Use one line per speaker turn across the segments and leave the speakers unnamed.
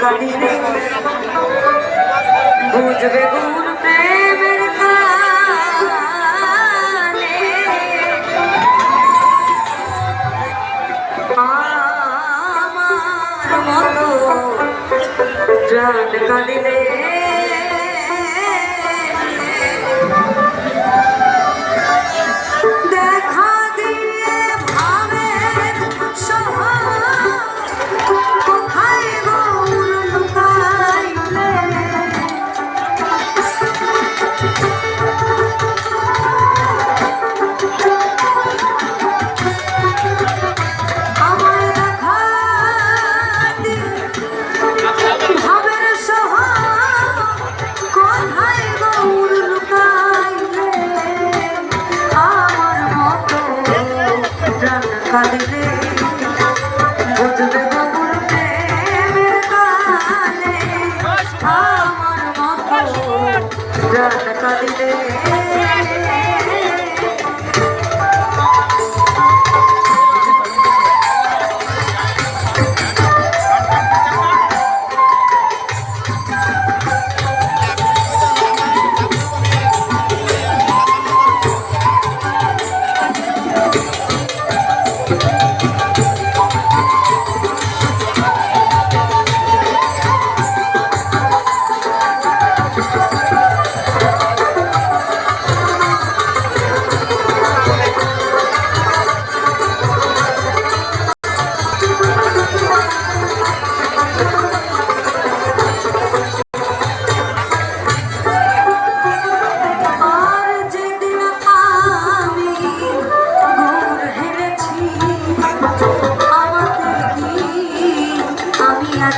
কদিনে বুঝবে গুণ প্রেমের কালে আমার মতো প্রাণ কদিনে रात कविता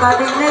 কাটলে